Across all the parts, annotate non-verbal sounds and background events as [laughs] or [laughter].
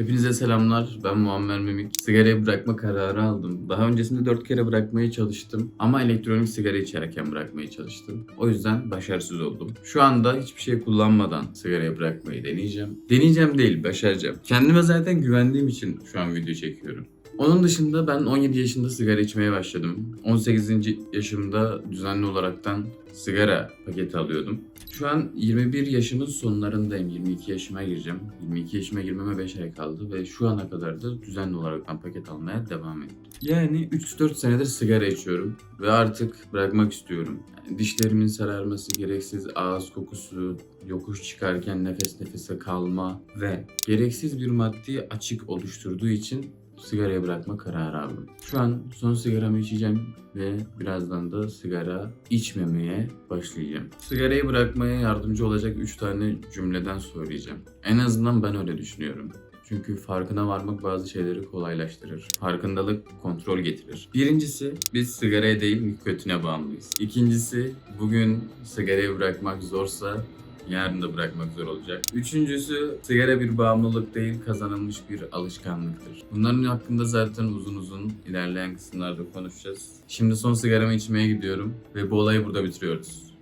Hepinize selamlar. Ben Muammer Mimik. Sigarayı bırakma kararı aldım. Daha öncesinde 4 kere bırakmaya çalıştım. Ama elektronik sigara içerken bırakmaya çalıştım. O yüzden başarısız oldum. Şu anda hiçbir şey kullanmadan sigarayı bırakmayı deneyeceğim. Deneyeceğim değil, başaracağım. Kendime zaten güvendiğim için şu an video çekiyorum. Onun dışında ben 17 yaşında sigara içmeye başladım. 18. yaşımda düzenli olaraktan sigara paketi alıyordum. Şu an 21 yaşımın sonlarındayım. 22 yaşıma gireceğim. 22 yaşıma girmeme 5 ay kaldı ve şu ana kadar da düzenli olaraktan paket almaya devam ettim. Yani 3-4 senedir sigara içiyorum ve artık bırakmak istiyorum. Yani dişlerimin sararması, gereksiz ağız kokusu, yokuş çıkarken nefes nefese kalma ve gereksiz bir maddi açık oluşturduğu için sigarayı bırakma kararı aldım. Şu an son sigaramı içeceğim ve birazdan da sigara içmemeye başlayacağım. Sigarayı bırakmaya yardımcı olacak 3 tane cümleden söyleyeceğim. En azından ben öyle düşünüyorum. Çünkü farkına varmak bazı şeyleri kolaylaştırır. Farkındalık kontrol getirir. Birincisi biz sigaraya değil nikotine bağımlıyız. İkincisi bugün sigarayı bırakmak zorsa yarın da bırakmak zor olacak. Üçüncüsü sigara bir bağımlılık değil kazanılmış bir alışkanlıktır. Bunların hakkında zaten uzun uzun ilerleyen kısımlarda konuşacağız. Şimdi son sigaramı içmeye gidiyorum ve bu olayı burada bitiriyoruz.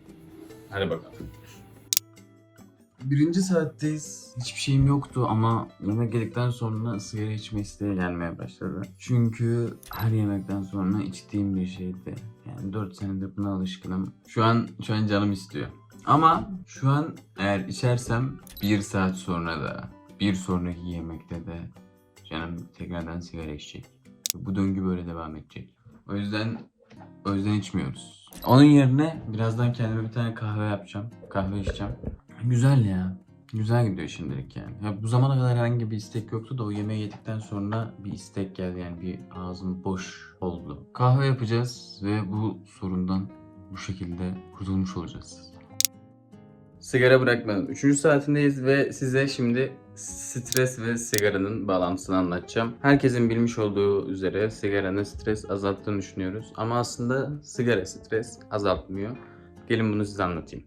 Hadi bakalım. Birinci saatteyiz. Hiçbir şeyim yoktu ama yemek yedikten sonra sigara içme isteği gelmeye başladı. Çünkü her yemekten sonra içtiğim bir şeydi. Yani 4 senedir buna alışkınım. Şu an şu an canım istiyor. Ama şu an eğer içersem bir saat sonra da bir sonraki yemekte de canım tekrardan sigara içecek. Bu döngü böyle devam edecek. O yüzden o yüzden içmiyoruz. Onun yerine birazdan kendime bir tane kahve yapacağım. Kahve içeceğim. Güzel ya. Güzel gidiyor şimdilik yani. Ya bu zamana kadar herhangi bir istek yoktu da o yemeği yedikten sonra bir istek geldi yani bir ağzım boş oldu. Kahve yapacağız ve bu sorundan bu şekilde kurtulmuş olacağız. Sigara bırakmanın 3. saatindeyiz ve size şimdi stres ve sigaranın bağlantısını anlatacağım. Herkesin bilmiş olduğu üzere sigaranın stres azalttığını düşünüyoruz. Ama aslında sigara stres azaltmıyor. Gelin bunu size anlatayım.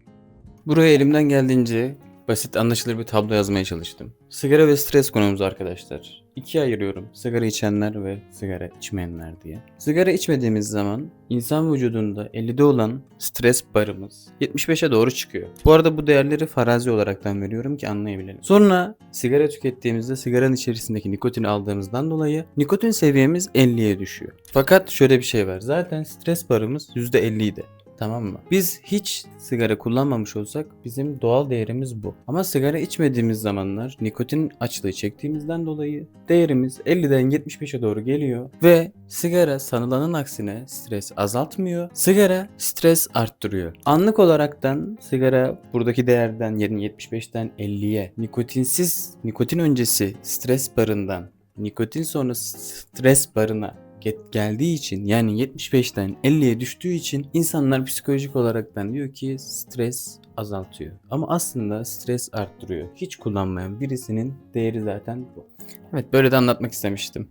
Buraya elimden geldiğince basit anlaşılır bir tablo yazmaya çalıştım. Sigara ve stres konumuz arkadaşlar. İkiye ayırıyorum. Sigara içenler ve sigara içmeyenler diye. Sigara içmediğimiz zaman insan vücudunda 50'de olan stres barımız 75'e doğru çıkıyor. Bu arada bu değerleri farazi olaraktan veriyorum ki anlayabilelim. Sonra sigara tükettiğimizde sigaranın içerisindeki nikotini aldığımızdan dolayı nikotin seviyemiz 50'ye düşüyor. Fakat şöyle bir şey var. Zaten stres barımız %50 idi. Tamam mı? Biz hiç sigara kullanmamış olsak bizim doğal değerimiz bu. Ama sigara içmediğimiz zamanlar nikotin açlığı çektiğimizden dolayı değerimiz 50'den 75'e doğru geliyor ve sigara sanılanın aksine stres azaltmıyor. Sigara stres arttırıyor. Anlık olaraktan sigara buradaki değerden yerini 75'ten 50'ye nikotinsiz nikotin öncesi stres barından nikotin sonrası stres barına get geldiği için yani 75'ten 50'ye düştüğü için insanlar psikolojik olaraktan diyor ki stres azaltıyor. Ama aslında stres arttırıyor. Hiç kullanmayan birisinin değeri zaten bu. Evet böyle de anlatmak istemiştim.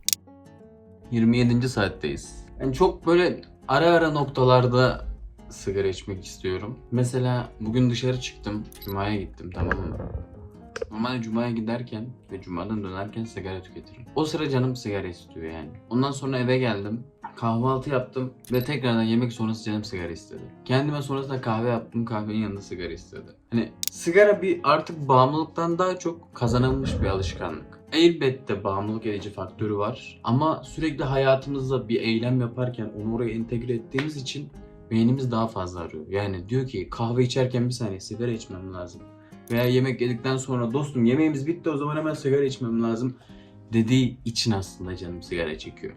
27. saatteyiz. Yani çok böyle ara ara noktalarda sigara içmek istiyorum. Mesela bugün dışarı çıktım. Cuma'ya gittim tamam mı? Normalde Cuma'ya giderken ve Cuma'dan dönerken sigara tüketirim. O sıra canım sigara istiyor yani. Ondan sonra eve geldim. Kahvaltı yaptım ve tekrardan yemek sonrası canım sigara istedi. Kendime sonrasında kahve yaptım. Kahvenin yanında sigara istedi. Hani sigara bir artık bağımlılıktan daha çok kazanılmış bir alışkanlık. Elbette bağımlılık edici faktörü var. Ama sürekli hayatımızda bir eylem yaparken onu oraya entegre ettiğimiz için beynimiz daha fazla arıyor. Yani diyor ki kahve içerken bir saniye sigara içmem lazım veya yemek yedikten sonra dostum yemeğimiz bitti o zaman hemen sigara içmem lazım dediği için aslında canım sigara çekiyor.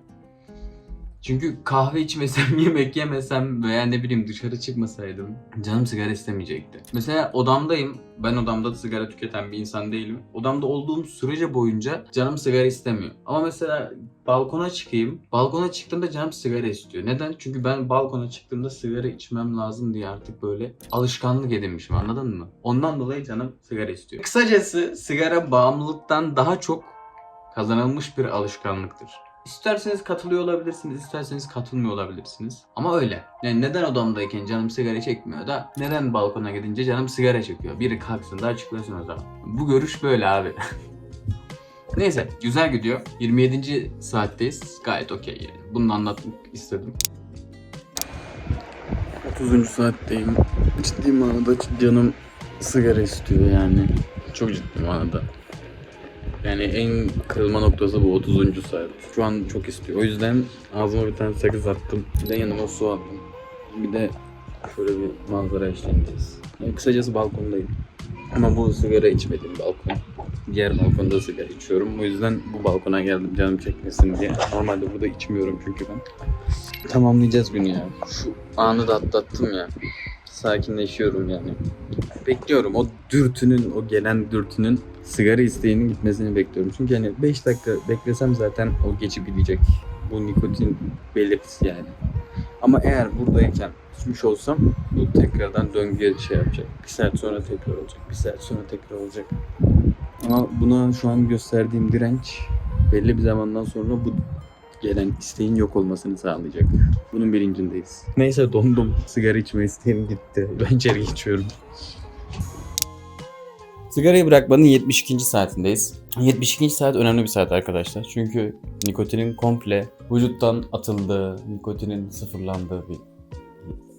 Çünkü kahve içmesem, [laughs] yemek yemesem veya ne bileyim dışarı çıkmasaydım canım sigara istemeyecekti. Mesela odamdayım. Ben odamda da sigara tüketen bir insan değilim. Odamda olduğum sürece boyunca canım sigara istemiyor. Ama mesela balkona çıkayım. Balkona çıktığımda canım sigara istiyor. Neden? Çünkü ben balkona çıktığımda sigara içmem lazım diye artık böyle alışkanlık edinmişim anladın mı? Ondan dolayı canım sigara istiyor. Kısacası sigara bağımlılıktan daha çok kazanılmış bir alışkanlıktır. İsterseniz katılıyor olabilirsiniz, isterseniz katılmıyor olabilirsiniz. Ama öyle. Yani neden odamdayken canım sigara çekmiyor da neden balkona gidince canım sigara çekiyor? Biri kalksın da açıklasın o zaman. Bu görüş böyle abi. [laughs] Neyse güzel gidiyor. 27. saatteyiz. Gayet okey yani. Bunu anlatmak istedim. 30. saatteyim. Ciddi manada canım sigara istiyor yani. Çok ciddi manada. Yani en kırılma noktası bu 30. saat. Şu an çok istiyor. O yüzden ağzıma bir tane sakız attım. Bir de yanıma su aldım. Bir de şöyle bir manzara eşleneceğiz. Yani kısacası balkondayım. Ama bu sigara içmediğim balkon. Diğer balkonda sigara içiyorum. O yüzden bu balkona geldim canım çekmesin diye. Normalde burada içmiyorum çünkü ben. Tamamlayacağız günü ya. Şu anı da atlattım ya. Sakinleşiyorum yani. Bekliyorum o dürtünün, o gelen dürtünün sigara isteğinin gitmesini bekliyorum. Çünkü hani 5 dakika beklesem zaten o geçip gidecek. Bu nikotin belirtisi yani. Ama eğer buradayken içmiş olsam bu tekrardan döngüye şey yapacak. Bir saat sonra tekrar olacak. Bir saat sonra tekrar olacak. Ama buna şu an gösterdiğim direnç belli bir zamandan sonra bu gelen isteğin yok olmasını sağlayacak. Bunun bilincindeyiz. Neyse dondum. Sigara içme isteğim gitti. Ben içeri geçiyorum. Sigarayı bırakmanın 72. saatindeyiz. 72. saat önemli bir saat arkadaşlar. Çünkü nikotinin komple vücuttan atıldığı, nikotinin sıfırlandığı bir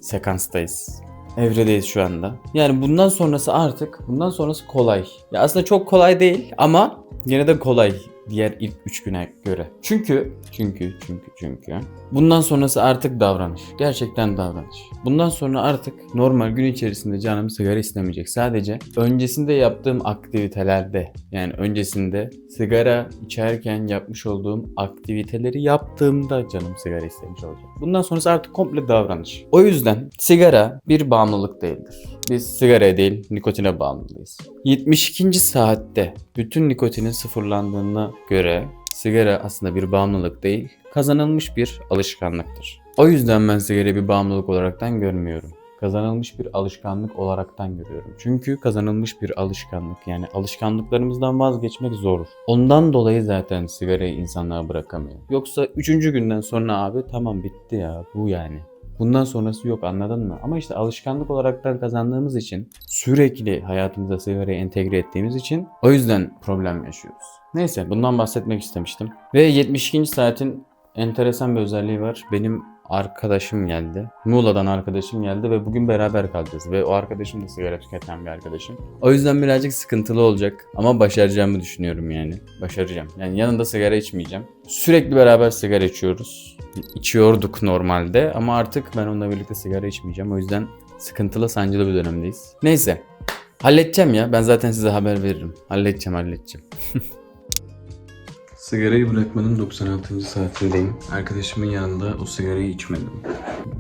sekanstayız. Evredeyiz şu anda. Yani bundan sonrası artık, bundan sonrası kolay. Ya aslında çok kolay değil ama yine de kolay diğer ilk 3 güne göre. Çünkü, çünkü, çünkü, çünkü bundan sonrası artık davranış. Gerçekten davranış. Bundan sonra artık normal gün içerisinde canım sigara istemeyecek. Sadece öncesinde yaptığım aktivitelerde yani öncesinde sigara içerken yapmış olduğum aktiviteleri yaptığımda canım sigara istemiş olacak. Bundan sonrası artık komple davranış. O yüzden sigara bir bağımlılık değildir. Biz sigaraya değil nikotine bağımlıyız. 72. saatte bütün nikotinin sıfırlandığına göre sigara aslında bir bağımlılık değil, kazanılmış bir alışkanlıktır. O yüzden ben sigarayı bir bağımlılık olaraktan görmüyorum. Kazanılmış bir alışkanlık olaraktan görüyorum. Çünkü kazanılmış bir alışkanlık yani alışkanlıklarımızdan vazgeçmek zor. Ondan dolayı zaten sigarayı insanlar bırakamıyor. Yoksa üçüncü günden sonra abi tamam bitti ya bu yani. Bundan sonrası yok anladın mı? Ama işte alışkanlık olaraktan kazandığımız için sürekli hayatımıza sigarayı entegre ettiğimiz için o yüzden problem yaşıyoruz. Neyse bundan bahsetmek istemiştim. Ve 72. saatin enteresan bir özelliği var. Benim arkadaşım geldi. Muğla'dan arkadaşım geldi ve bugün beraber kalacağız. Ve o arkadaşım da sigara tüketen bir arkadaşım. O yüzden birazcık sıkıntılı olacak. Ama başaracağımı düşünüyorum yani. Başaracağım. Yani yanında sigara içmeyeceğim. Sürekli beraber sigara içiyoruz. İçiyorduk normalde ama artık ben onunla birlikte sigara içmeyeceğim. O yüzden sıkıntılı sancılı bir dönemdeyiz. Neyse. Halledeceğim ya. Ben zaten size haber veririm. Halledeceğim halledeceğim. [laughs] Sigarayı bırakmanın 96. saatindeyim. Arkadaşımın yanında o sigarayı içmedim.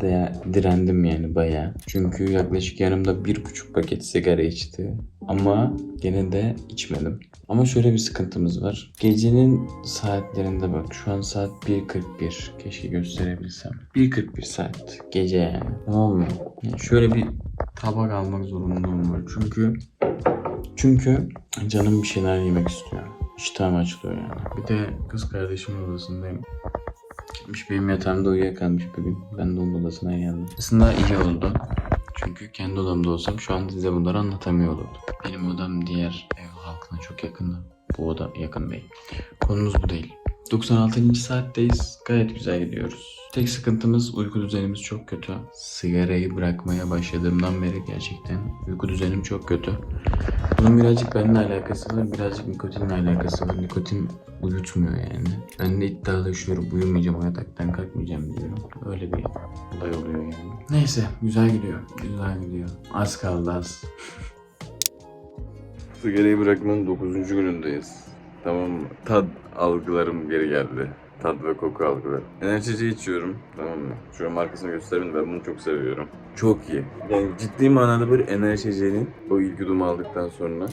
De direndim yani bayağı. Çünkü yaklaşık yanımda bir buçuk paket sigara içti. Ama gene de içmedim. Ama şöyle bir sıkıntımız var. Gecenin saatlerinde bak şu an saat 1.41. Keşke gösterebilsem. 1.41 saat. Gece yani. Tamam mı? Yani şöyle bir tabak almak zorunluluğum var. Çünkü çünkü canım bir şeyler yemek istiyor. İştahım açılıyor yani. Bir de kız kardeşimin odasındayım. Gitmiş benim yatağımda uyuyakalmış bugün. Ben de onun odasına geldim. Aslında iyi oldu. Çünkü kendi odamda olsam şu an size bunları anlatamıyor olurdum. Benim odam diğer ev halkına çok yakında. Bu oda yakın değil. Konumuz bu değil. 96. saatteyiz. Gayet güzel gidiyoruz. Tek sıkıntımız uyku düzenimiz çok kötü. Sigarayı bırakmaya başladığımdan beri gerçekten uyku düzenim çok kötü. Bunun birazcık benimle alakası var, birazcık nikotinle alakası var. Nikotin uyutmuyor yani. Ben de iddialaşıyorum, uyumayacağım, yataktan kalkmayacağım diyorum. Öyle bir olay oluyor yani. Neyse, güzel gidiyor, güzel gidiyor. Az kaldı az. Sigarayı bırakmanın 9. günündeyiz. Tamam? Tad algılarım geri geldi. Tad ve koku algıları. Enerjici içiyorum. Tamam mı? Şu markasını göstereyim ben bunu çok seviyorum. Çok iyi. Yani ciddi manada böyle enerjicinin o ilk yudumu aldıktan sonra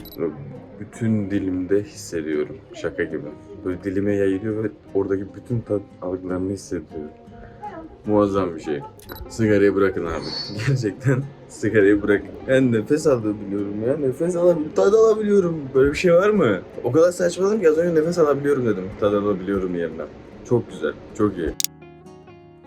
bütün dilimde hissediyorum. Şaka gibi. Böyle dilime yayılıyor ve oradaki bütün tat algılarını hissediyorum. Muazzam bir şey. Sigarayı bırakın abi. [laughs] Gerçekten sigarayı bırakın. Ben nefes alabiliyorum ya. Nefes alabiliyorum. Tad alabiliyorum. Böyle bir şey var mı? O kadar saçmaladım ki az önce nefes alabiliyorum dedim. Tad alabiliyorum yerine. Çok güzel. Çok iyi.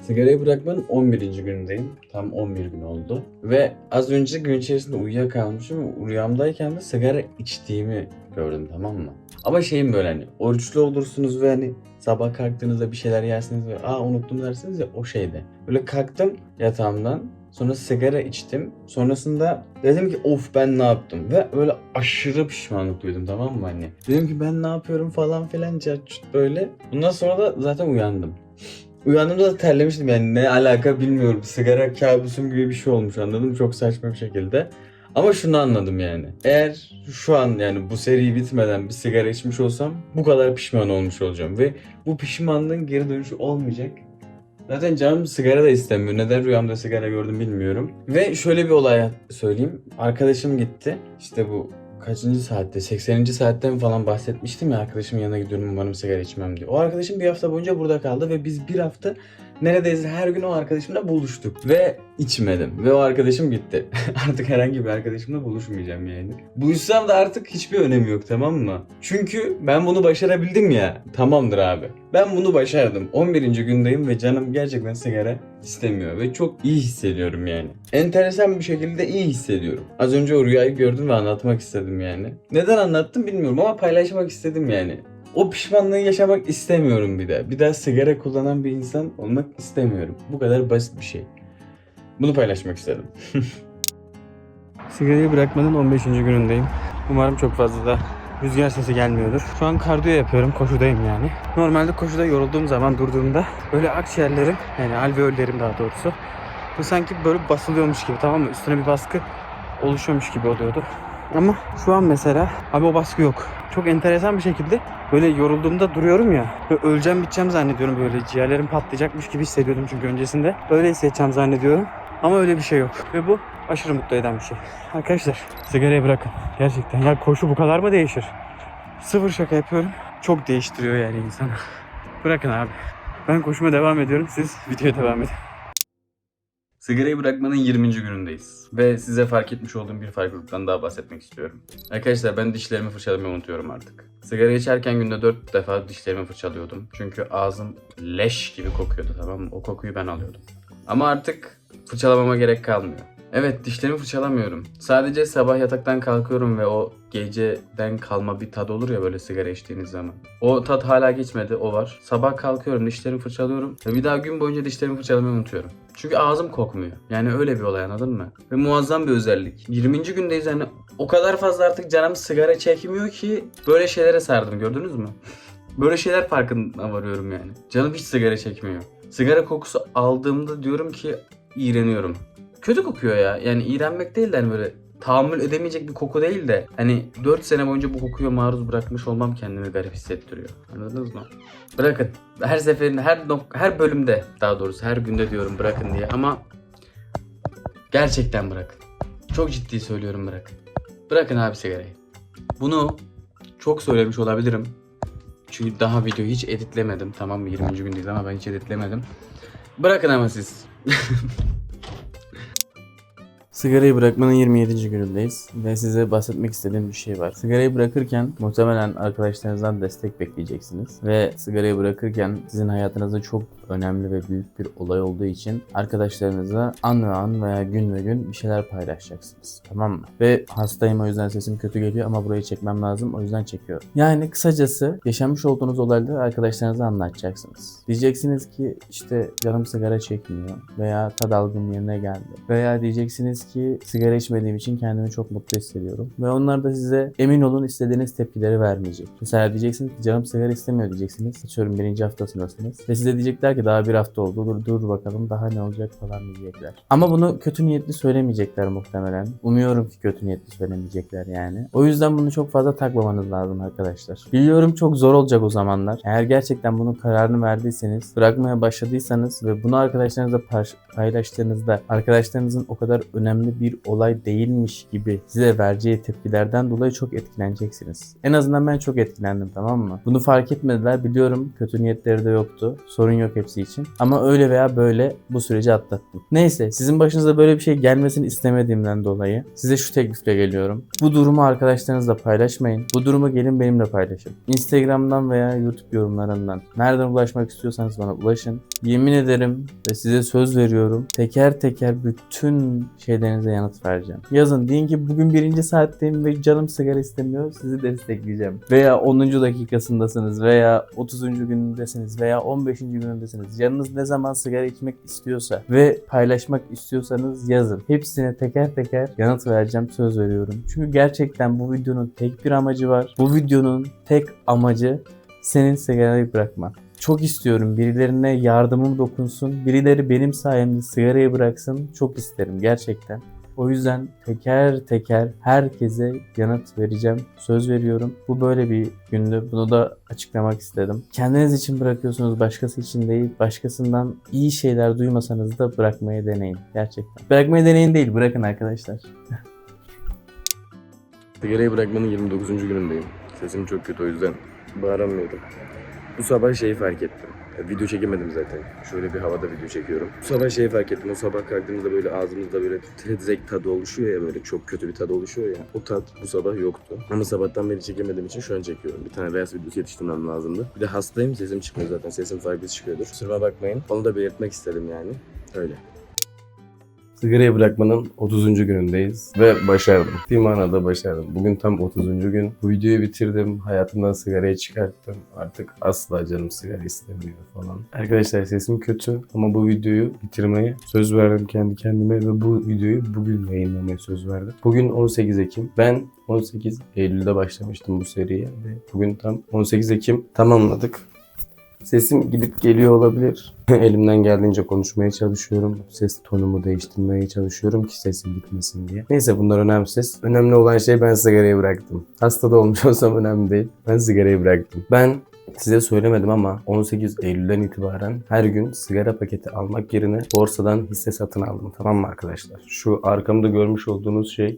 Sigarayı bırakmanın 11. günündeyim. Tam 11 gün oldu. Ve az önce gün içerisinde uyuyakalmışım. Rüyamdayken de sigara içtiğimi gördüm tamam mı? Ama şeyim böyle hani oruçlu olursunuz ve hani sabah kalktığınızda bir şeyler yersiniz ve aa unuttum dersiniz ya o şeyde. Böyle kalktım yatağımdan sonra sigara içtim. Sonrasında dedim ki of ben ne yaptım ve böyle aşırı pişmanlık duydum tamam mı hani. Dedim ki ben ne yapıyorum falan filan çat böyle. Bundan sonra da zaten uyandım. Uyandığımda da terlemiştim yani ne alaka bilmiyorum. Sigara kabusum gibi bir şey olmuş anladım çok saçma bir şekilde. Ama şunu anladım yani. Eğer şu an yani bu seri bitmeden bir sigara içmiş olsam bu kadar pişman olmuş olacağım. Ve bu pişmanlığın geri dönüşü olmayacak. Zaten canım sigara da istemiyor. Neden rüyamda sigara gördüm bilmiyorum. Ve şöyle bir olay söyleyeyim. Arkadaşım gitti. İşte bu kaçıncı saatte? 80. saatten falan bahsetmiştim ya arkadaşımın yanına gidiyorum umarım sigara içmem diye. O arkadaşım bir hafta boyunca burada kaldı ve biz bir hafta neredeyse her gün o arkadaşımla buluştuk. Ve içmedim. Ve o arkadaşım gitti. [laughs] artık herhangi bir arkadaşımla buluşmayacağım yani. Buluşsam da artık hiçbir önemi yok tamam mı? Çünkü ben bunu başarabildim ya. Tamamdır abi. Ben bunu başardım. 11. gündeyim ve canım gerçekten sigara istemiyor. Ve çok iyi hissediyorum yani. Enteresan bir şekilde iyi hissediyorum. Az önce o rüyayı gördüm ve anlatmak istedim yani. Neden anlattım bilmiyorum ama paylaşmak istedim yani. O pişmanlığı yaşamak istemiyorum bir daha. Bir daha sigara kullanan bir insan olmak istemiyorum. Bu kadar basit bir şey. Bunu paylaşmak istedim. [laughs] Sigarayı bırakmanın 15. günündeyim. Umarım çok fazla da rüzgar sesi gelmiyordur. Şu an kardiyo yapıyorum, koşudayım yani. Normalde koşuda yorulduğum zaman durduğumda böyle akciğerlerim yani alveollerim daha doğrusu bu sanki böyle basılıyormuş gibi tamam mı? Üstüne bir baskı oluşuyormuş gibi oluyordu. Ama şu an mesela abi o baskı yok. Çok enteresan bir şekilde böyle yorulduğumda duruyorum ya. Böyle öleceğim biteceğim zannediyorum böyle ciğerlerim patlayacakmış gibi hissediyordum çünkü öncesinde. Öyle hissedeceğim zannediyorum. Ama öyle bir şey yok. Ve bu aşırı mutlu eden bir şey. Arkadaşlar sigarayı bırakın. Gerçekten ya koşu bu kadar mı değişir? Sıfır şaka yapıyorum. Çok değiştiriyor yani insanı. Bırakın abi. Ben koşuma devam ediyorum. Siz videoya devam edin. Sigarayı bırakmanın 20. günündeyiz. Ve size fark etmiş olduğum bir farklılıktan daha bahsetmek istiyorum. Arkadaşlar ben dişlerimi fırçalamayı unutuyorum artık. Sigara içerken günde 4 defa dişlerimi fırçalıyordum. Çünkü ağzım leş gibi kokuyordu tamam mı? O kokuyu ben alıyordum. Ama artık fırçalamama gerek kalmıyor. Evet dişlerimi fırçalamıyorum. Sadece sabah yataktan kalkıyorum ve o geceden kalma bir tad olur ya böyle sigara içtiğiniz zaman. O tat hala geçmedi o var. Sabah kalkıyorum dişlerimi fırçalıyorum ve bir daha gün boyunca dişlerimi fırçalamayı unutuyorum. Çünkü ağzım kokmuyor. Yani öyle bir olay anladın mı? Ve muazzam bir özellik. 20. gündeyiz yani o kadar fazla artık canım sigara çekmiyor ki böyle şeylere sardım gördünüz mü? [laughs] Böyle şeyler farkına varıyorum yani. Canım hiç sigara çekmiyor. Sigara kokusu aldığımda diyorum ki iğreniyorum. Kötü kokuyor ya. Yani iğrenmek değil de hani böyle tahammül edemeyecek bir koku değil de hani 4 sene boyunca bu kokuya maruz bırakmış olmam kendimi garip hissettiriyor. Anladınız mı? Bırakın. Her seferinde, her nok- her bölümde daha doğrusu her günde diyorum bırakın diye ama gerçekten bırakın. Çok ciddi söylüyorum bırakın. Bırakın abi sigarayı. Bunu çok söylemiş olabilirim. Çünkü daha videoyu hiç editlemedim. Tamam mı? 20. gündeyiz ama ben hiç editlemedim. Bırakın ama siz. [laughs] Sigarayı bırakmanın 27. günündeyiz ve size bahsetmek istediğim bir şey var. Sigarayı bırakırken muhtemelen arkadaşlarınızdan destek bekleyeceksiniz ve sigarayı bırakırken sizin hayatınızda çok önemli ve büyük bir olay olduğu için arkadaşlarınıza an ve an veya gün ve gün bir şeyler paylaşacaksınız. Tamam mı? Ve hastayım o yüzden sesim kötü geliyor ama burayı çekmem lazım o yüzden çekiyorum. Yani kısacası yaşamış olduğunuz olayları arkadaşlarınıza anlatacaksınız. Diyeceksiniz ki işte canım sigara çekmiyor veya tad algım yerine geldi. Veya diyeceksiniz ki sigara içmediğim için kendimi çok mutlu hissediyorum. Ve onlar da size emin olun istediğiniz tepkileri vermeyecek. Mesela diyeceksiniz ki canım sigara istemiyor diyeceksiniz. Açıyorum birinci haftasındasınız. Ve size diyecekler ki daha bir hafta oldu dur, dur bakalım daha ne olacak falan diyecekler. Ama bunu kötü niyetli söylemeyecekler muhtemelen. Umuyorum ki kötü niyetli söylemeyecekler yani. O yüzden bunu çok fazla takmamanız lazım arkadaşlar. Biliyorum çok zor olacak o zamanlar. Eğer gerçekten bunun kararını verdiyseniz, bırakmaya başladıysanız ve bunu arkadaşlarınızla paylaştığınızda arkadaşlarınızın o kadar önemli bir olay değilmiş gibi size vereceği tepkilerden dolayı çok etkileneceksiniz. En azından ben çok etkilendim tamam mı? Bunu fark etmediler biliyorum kötü niyetleri de yoktu. Sorun yok hepsi için. Ama öyle veya böyle bu süreci atlattım. Neyse sizin başınıza böyle bir şey gelmesini istemediğimden dolayı size şu teklifle geliyorum. Bu durumu arkadaşlarınızla paylaşmayın. Bu durumu gelin benimle paylaşın. Instagram'dan veya YouTube yorumlarından nereden ulaşmak istiyorsanız bana ulaşın. Yemin ederim ve size söz veriyorum. Teker teker bütün şeylerinize yanıt vereceğim. Yazın deyin ki bugün birinci saatteyim ve canım sigara istemiyor. Sizi destekleyeceğim. Veya 10. dakikasındasınız veya 30. günündesiniz veya 15. günündesiniz. Canınız ne zaman sigara içmek istiyorsa ve paylaşmak istiyorsanız yazın. Hepsine teker teker yanıt vereceğim söz veriyorum. Çünkü gerçekten bu videonun tek bir amacı var. Bu videonun tek amacı senin sigarayı bırakman. Çok istiyorum birilerine yardımım dokunsun. Birileri benim sayemde sigarayı bıraksın. Çok isterim gerçekten. O yüzden teker teker herkese yanıt vereceğim. Söz veriyorum. Bu böyle bir gündü. Bunu da açıklamak istedim. Kendiniz için bırakıyorsunuz, başkası için değil. Başkasından iyi şeyler duymasanız da bırakmayı deneyin. Gerçekten. Bırakmayı deneyin değil, bırakın arkadaşlar. Sigarayı bırakmanın 29. günündeyim. Sesim çok kötü o yüzden bağıramıyorum. Bu sabah şeyi fark ettim. Video çekemedim zaten. Şöyle bir havada video çekiyorum. Bu sabah şeyi fark ettim. O sabah kalktığımızda böyle ağzımızda böyle tezek tadı oluşuyor ya böyle çok kötü bir tadı oluşuyor ya. O tat bu sabah yoktu. Ama sabahtan beri çekemediğim için şu an çekiyorum. Bir tane Reels videosu yetiştirmem lazımdı. Bir de hastayım sesim çıkmıyor zaten. Sesim farklı çıkıyordur. Kusuruma bakmayın. Onu da belirtmek istedim yani. Öyle. Sigarayı bırakmanın 30. günündeyiz ve başardım. Bir manada başardım. Bugün tam 30. gün. Bu videoyu bitirdim. Hayatımdan sigarayı çıkarttım. Artık asla canım sigara istemiyor falan. Arkadaşlar sesim kötü ama bu videoyu bitirmeye söz verdim kendi kendime ve bu videoyu bugün yayınlamaya söz verdim. Bugün 18 Ekim. Ben 18 Eylül'de başlamıştım bu seriye ve bugün tam 18 Ekim tamamladık. Sesim gidip geliyor olabilir. [laughs] Elimden geldiğince konuşmaya çalışıyorum. Ses tonumu değiştirmeye çalışıyorum ki sesim gitmesin diye. Neyse bunlar önemsiz. Önemli olan şey ben sigarayı bıraktım. Hasta da olmuş [laughs] olsam önemli değil. Ben sigarayı bıraktım. Ben Size söylemedim ama 18 Eylül'den itibaren her gün sigara paketi almak yerine borsadan hisse satın aldım. Tamam mı arkadaşlar? Şu arkamda görmüş olduğunuz şey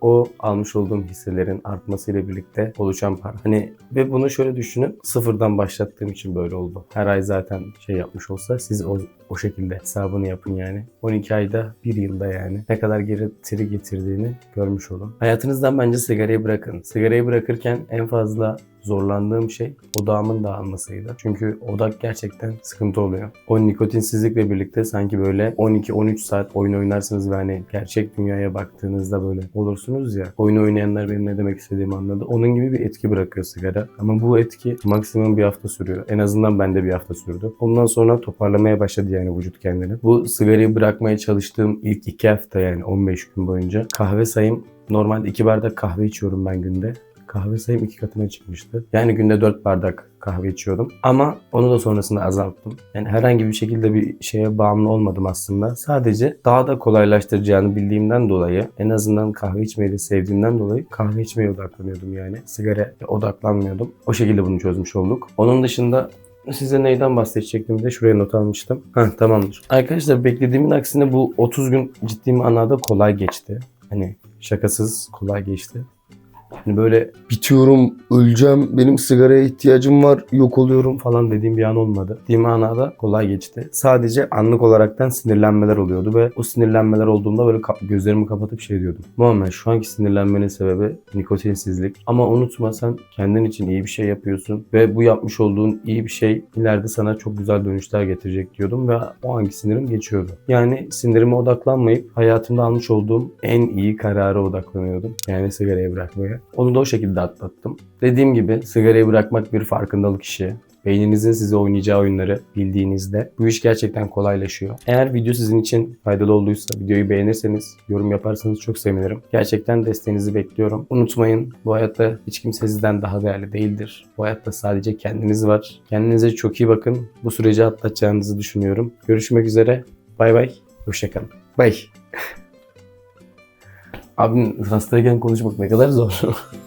o almış olduğum hisselerin artmasıyla birlikte oluşan para. Hani ve bunu şöyle düşünün. Sıfırdan başlattığım için böyle oldu. Her ay zaten şey yapmış olsa siz o, o şekilde hesabını yapın yani. 12 ayda, bir yılda yani ne kadar getiri getirdiğini görmüş olun. Hayatınızdan bence sigarayı bırakın. Sigarayı bırakırken en fazla zorlandığım şey odağımın dağılmasıydı. Çünkü odak gerçekten sıkıntı oluyor. O nikotinsizlikle birlikte sanki böyle 12-13 saat oyun oynarsınız ve hani gerçek dünyaya baktığınızda böyle olursunuz ya. Oyun oynayanlar benim ne demek istediğimi anladı. Onun gibi bir etki bırakıyor sigara. Ama bu etki maksimum bir hafta sürüyor. En azından bende bir hafta sürdü. Ondan sonra toparlamaya başladı yani vücut kendini. Bu sigarayı bırakmaya çalıştığım ilk iki hafta yani 15 gün boyunca kahve sayım Normalde iki bardak kahve içiyorum ben günde kahve sayım iki katına çıkmıştı. Yani günde 4 bardak kahve içiyordum. Ama onu da sonrasında azalttım. Yani herhangi bir şekilde bir şeye bağımlı olmadım aslında. Sadece daha da kolaylaştıracağını bildiğimden dolayı en azından kahve içmeyi de sevdiğimden dolayı kahve içmeye odaklanıyordum yani. Sigara odaklanmıyordum. O şekilde bunu çözmüş olduk. Onun dışında Size neyden bahsedecektim de şuraya not almıştım. Heh tamamdır. Arkadaşlar beklediğimin aksine bu 30 gün ciddi manada kolay geçti. Hani şakasız kolay geçti. Hani böyle bitiyorum, öleceğim, benim sigaraya ihtiyacım var, yok oluyorum falan dediğim bir an olmadı. Ciddi manada kolay geçti. Sadece anlık olaraktan sinirlenmeler oluyordu ve o sinirlenmeler olduğunda böyle kap- gözlerimi kapatıp şey diyordum. Muhammed şu anki sinirlenmenin sebebi nikotinsizlik. Ama unutma sen kendin için iyi bir şey yapıyorsun ve bu yapmış olduğun iyi bir şey ileride sana çok güzel dönüşler getirecek diyordum ve o anki sinirim geçiyordu. Yani sinirime odaklanmayıp hayatımda almış olduğum en iyi karara odaklanıyordum. Yani sigarayı bırakmaya. Onu da o şekilde atlattım. Dediğim gibi sigarayı bırakmak bir farkındalık işi. Beyninizin size oynayacağı oyunları bildiğinizde bu iş gerçekten kolaylaşıyor. Eğer video sizin için faydalı olduysa videoyu beğenirseniz, yorum yaparsanız çok sevinirim. Gerçekten desteğinizi bekliyorum. Unutmayın bu hayatta hiç kimse sizden daha değerli değildir. Bu hayatta sadece kendiniz var. Kendinize çok iyi bakın. Bu süreci atlatacağınızı düşünüyorum. Görüşmek üzere. Bay bay. Hoşçakalın. Bay. Abi hastayken konuşmak ne kadar zor. [laughs]